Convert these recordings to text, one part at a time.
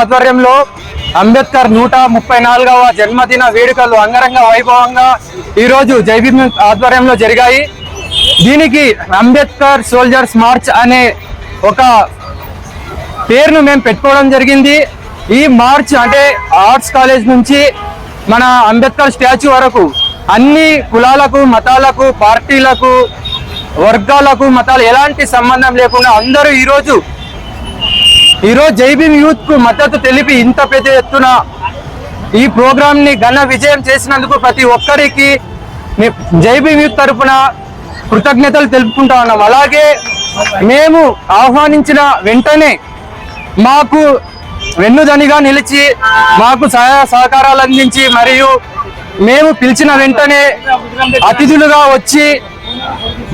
ఆధ్వర్యంలో అంబేద్కర్ నూట ముప్పై నాలుగవ జన్మదిన వేడుకలు అంగరంగ వైభవంగా ఈరోజు జైబీ ఆధ్వర్యంలో జరిగాయి. దీనికి అంబేద్కర్ సోల్జర్స్ మార్చ్ అనే ఒక పేరును మేము పెట్టుకోవడం జరిగింది. ఈ మార్చ్ అంటే ఆర్ట్స్ కాలేజ్ నుంచి మన అంబేద్కర్ స్టాచ్యూ వరకు అన్ని కులాలకు మతాలకు పార్టీలకు వర్గాలకు మతాలు ఎలాంటి సంబంధం లేకుండా అందరూ ఈరోజు ఈరోజు జైబీ యూత్కు మద్దతు తెలిపి ఇంత పెద్ద ఎత్తున ఈ ప్రోగ్రామ్ని ఘన విజయం చేసినందుకు ప్రతి ఒక్కరికి జైబీ యూత్ తరపున కృతజ్ఞతలు తెలుపుకుంటా ఉన్నాం. అలాగే మేము ఆహ్వానించిన వెంటనే మాకు వెన్నుదనిగా నిలిచి మాకు సహాయ సహకారాలు అందించి మరియు మేము పిలిచిన వెంటనే అతిథులుగా వచ్చి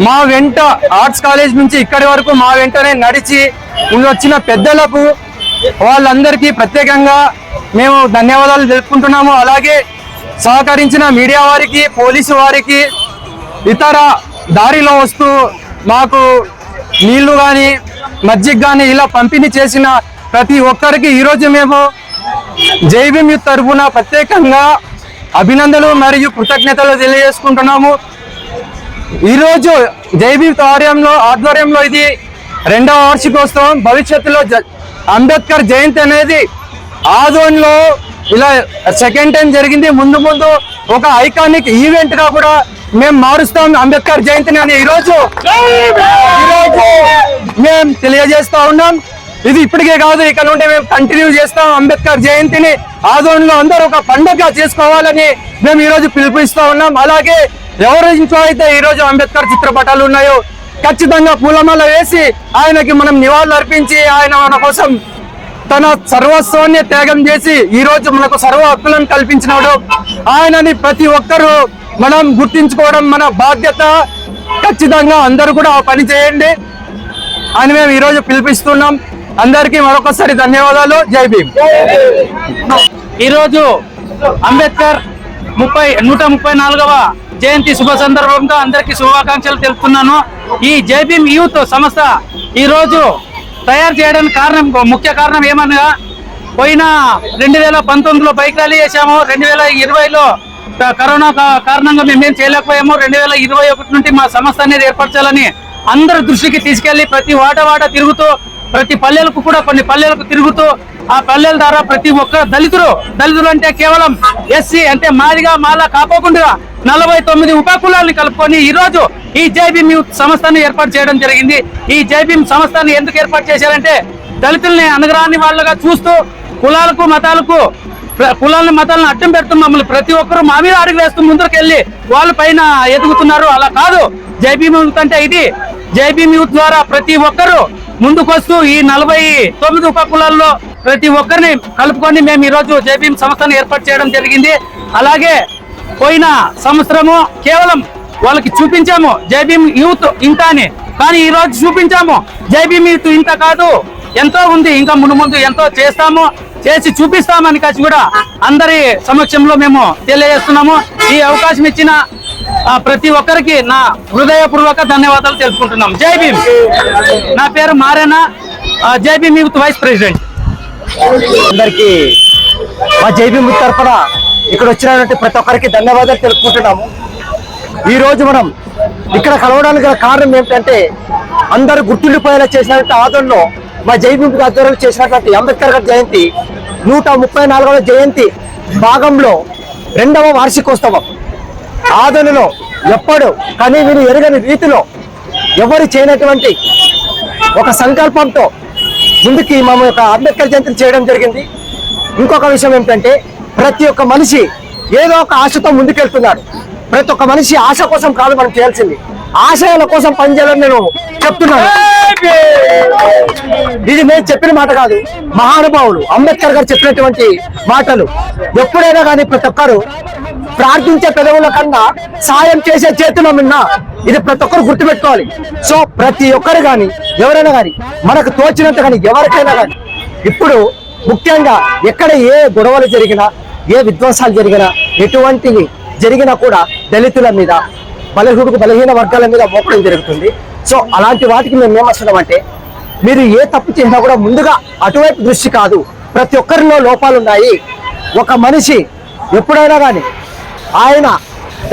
మా వెంట ఆర్ట్స్ కాలేజ్ నుంచి ఇక్కడి వరకు మా వెంటనే నడిచి వచ్చిన పెద్దలకు వాళ్ళందరికీ ప్రత్యేకంగా మేము ధన్యవాదాలు తెలుపుకుంటున్నాము. అలాగే సహకరించిన మీడియా వారికి పోలీసు వారికి ఇతర దారిలో వస్తూ మాకు నీళ్ళు కానీ మజ్జిగ కానీ ఇలా పంపిణీ చేసిన ప్రతి ఒక్కరికి ఈరోజు మేము జైభీం యూత్ తరఫున ప్రత్యేకంగా అభినందనలు మరియు కృతజ్ఞతలు తెలియజేసుకుంటున్నాము. ఈరోజు జైబీ ఆధ్వర్యంలో ఆధ్వర్యంలో ఇది రెండవ వార్షికోత్సవం భవిష్యత్తులో జ- అంబేద్కర్ జయంతి అనేది ఆదోన్లో ఇలా సెకండ్ టైం జరిగింది. ముందు ముందు ఒక ఐకానిక్ ఈవెంట్గా కూడా మేము మారుస్తాం అంబేద్కర్ జయంతిని అని ఈరోజు ఈరోజు మేము తెలియజేస్తా ఉన్నాం. ఇది ఇప్పటికే కాదు ఇక నుండి మేము కంటిన్యూ చేస్తాం అంబేద్కర్ జయంతిని. ఆదోన్లో అందరూ ఒక పండుగ చేసుకోవాలని మేము ఈరోజు పిలుపునిస్తా ఉన్నాం. అలాగే ఎవరి ఇంట్లో అయితే ఈరోజు అంబేద్కర్ చిత్రపటాలు ఉన్నాయో ఖచ్చితంగా పూలమాల వేసి ఆయనకి మనం నివాళులు అర్పించి ఆయన మన కోసం తన సర్వస్వాన్ని త్యాగం చేసి ఈ రోజు మనకు సర్వ హక్కులను కల్పించినాడు. ఆయనని ప్రతి ఒక్కరూ మనం గుర్తించుకోవడం మన బాధ్యత. ఖచ్చితంగా అందరూ కూడా పని చేయండి. అని మేము ఈరోజు పిలిపిస్తున్నాం. అందరికీ మరొకసారి ధన్యవాదాలు. జై భీమ్. ఈరోజు అంబేద్కర్ ముప్పై నూట ముప్పై నాలుగవ జయంతి శుభ సందర్భంగా అందరికీ శుభాకాంక్షలు తెలుపుతున్నాను. ఈ జేబీ యూత్ సంస్థ ఈరోజు తయారు చేయడానికి కారణం ముఖ్య కారణం ఏమనగా పోయిన రెండు వేల పంతొమ్మిదిలో బైక్ ర్యాలీ చేశాము. రెండు వేల ఇరవైలో కరోనా కారణంగా మేమేం చేయలేకపోయాము. రెండు వేల ఇరవై ఒకటి నుండి మా సంస్థ అనేది ఏర్పరచాలని అందరి దృష్టికి తీసుకెళ్ళి ప్రతి వాట వాడ తిరుగుతూ ప్రతి పల్లెలకు కూడా కొన్ని పల్లెలకు తిరుగుతూ ఆ పల్లెల ద్వారా ప్రతి ఒక్క దళితుడు దళితులు అంటే కేవలం ఎస్సీ అంటే మాదిగా మాలా కాపోకుండా నలభై తొమ్మిది ఉపకులాలను కలుపుకొని ఈ రోజు ఈ జైబీమ్ యూత్ సంస్థను ఏర్పాటు చేయడం జరిగింది. ఈ జైబీమ్ సంస్థను ఎందుకు ఏర్పాటు చేశారంటే దళితుల్ని అనగరాని వాళ్ళగా చూస్తూ కులాలకు మతాలకు కులాలను మతాలను అడ్డం పెడుతూ మమ్మల్ని ప్రతి ఒక్కరూ మా మీద అడుగు వేస్తూ ముందరికి వాళ్ళ పైన ఎదుగుతున్నారు. అలా కాదు. జైబీ యూత్ అంటే ఇది జైబీం యూత్ ద్వారా ప్రతి ఒక్కరూ ముందుకొస్తూ ఈ నలభై తొమ్మిది ఉప కులాల్లో ప్రతి ఒక్కరిని కలుపుకొని మేము ఈరోజు జైబీఎం సంస్థను ఏర్పాటు చేయడం జరిగింది. అలాగే పోయిన సంవత్సరము కేవలం వాళ్ళకి చూపించాము జైబీమ్ యూత్ ఇంత అని. కానీ ఈ రోజు చూపించాము జైబీమ్ యూత్ ఇంత కాదు. ఎంతో ఉంది ఇంకా ముందు ముందు ఎంతో చేస్తాము చేసి చూపిస్తామని కలిసి కూడా అందరి సమక్షంలో మేము తెలియజేస్తున్నాము. ఈ అవకాశం ఇచ్చిన ప్రతి ఒక్కరికి నా హృదయపూర్వక ధన్యవాదాలు తెలుపుకుంటున్నాం. జై భీమ్. నా పేరు మారేనా జైబీమ్ జై భీమ్ యూత్ వైస్ ప్రెసిడెంట్. అందరికీ మా జైబీ తరఫున ఇక్కడ వచ్చినటువంటి ప్రతి ఒక్కరికి ధన్యవాదాలు తెలుపుకుంటున్నాము. ఈ రోజు మనం ఇక్కడ కలవడానికి గల కారణం ఏమిటంటే అందరూ గుర్తుండిపోయేలా చేసినటువంటి ఆదరణలో మా జైబింపు ఆధ్వర్యంలో చేసినటువంటి అంబేద్కర్ గారి జయంతి నూట ముప్పై నాలుగవ జయంతి భాగంలో రెండవ వార్షికోత్సవం. ఆదరణలో ఎప్పుడు కానీ విని ఎరగని రీతిలో ఎవరు చేయనటువంటి ఒక సంకల్పంతో ముందుకి మా ఒక అంబేద్కర్ జయంతిని చేయడం జరిగింది. ఇంకొక విషయం ఏమిటంటే ప్రతి ఒక్క మనిషి ఏదో ఒక ఆశతో ముందుకెళ్తున్నాడు. ప్రతి ఒక్క మనిషి ఆశ కోసం కాదు మనం చేయాల్సింది. ఆశయాల కోసం పనిచేయాలని నేను చెప్తున్నాను. ఇది నేను చెప్పిన మాట కాదు మహానుభావులు అంబేద్కర్ గారు చెప్పినటువంటి మాటలు. ఎప్పుడైనా కానీ ప్రతి ఒక్కరు ప్రార్థించే పెదవుల కన్నా సాయం చేసే చేతుల మిన్న ఇది ప్రతి ఒక్కరు గుర్తుపెట్టుకోవాలి. సో ప్రతి ఒక్కరు కానీ ఎవరైనా కానీ మనకు తోచినంత కానీ ఎవరికైనా కానీ ఇప్పుడు ముఖ్యంగా ఎక్కడ ఏ గొడవలు జరిగినా ఏ విధ్వంసాలు జరిగినా ఎటువంటివి జరిగినా కూడా దళితుల మీద బలహీనకు బలహీన వర్గాల మీద మోపడం జరుగుతుంది. సో అలాంటి వాటికి మేము ఏమొస్తున్నామంటే మీరు ఏ తప్పు చేసినా కూడా ముందుగా అటువైపు దృష్టి కాదు ప్రతి ఒక్కరిలో లోపాలు ఉన్నాయి. ఒక మనిషి ఎప్పుడైనా కానీ ఆయన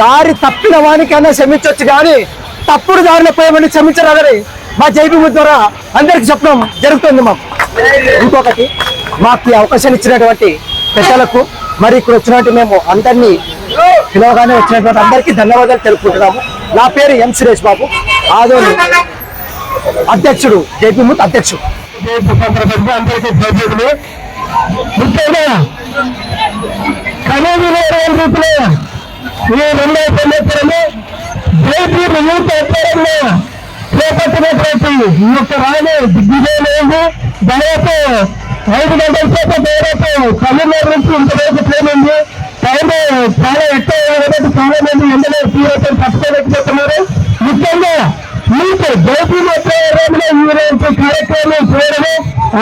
దారి తప్పిన వానికైనా క్షమించవచ్చు కానీ తప్పుడు దారిలో పోయమని క్షమించరాదని మా జైబీ ద్వారా అందరికి చెప్పడం జరుగుతుంది మాకు. ఇంకొకటి మాకు ఈ అవకాశాన్ని ఇచ్చినటువంటి పెద్దలకు మరి ఇక్కడ వచ్చినట్టు మేము అందరినీ పిలవగానే వచ్చినటువంటి అందరికీ ధన్యవాదాలు తెలుపుకుంటున్నాము. నా పేరు ఎం సురేష్ బాబు. ఆదోని అధ్యక్షుడు జేపీ ముత్ అధ్యక్షుడు. అందరికీ జైపీలు ముఖ్యంగా కనీసం చేపట్టినటువంటి ఈ యొక్క ర్యాలీ దిగ్విజయమైంది దయతో ఐదు గంటల సేపు దాదాపు కరీంనగర్ నుంచి ఇంతవరకు ట్రైన్ ఉంది. టైం చాలా ఎక్కువ చాలా మంది ఎండలో తీవ్రతను పట్టుకోలేకపోతున్నారు. ముఖ్యంగా మీకు జైపీ మధ్యలో ఈ కార్యక్రమం చేయడము.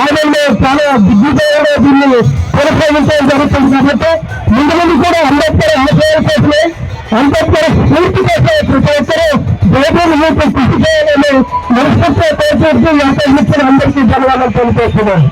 ఆనందంలో చాలా దిగ్విజయంగా దీన్ని కొనసాగించడం జరుగుతుంది కాబట్టి ముందు ముందు కూడా అంబేద్కర్ ఆశయాల కోసమే అంబేద్కర్ స్ఫూర్తి కోసం ప్రతి ఒక్కరూ జైపీని మీకు కృషి చేయాలని మనస్ఫూర్తిగా కోరుకుంటూ ఎంత ఇచ్చిన అందరికీ ధన్యవాదాలు తెలియజేస్తున్నాను.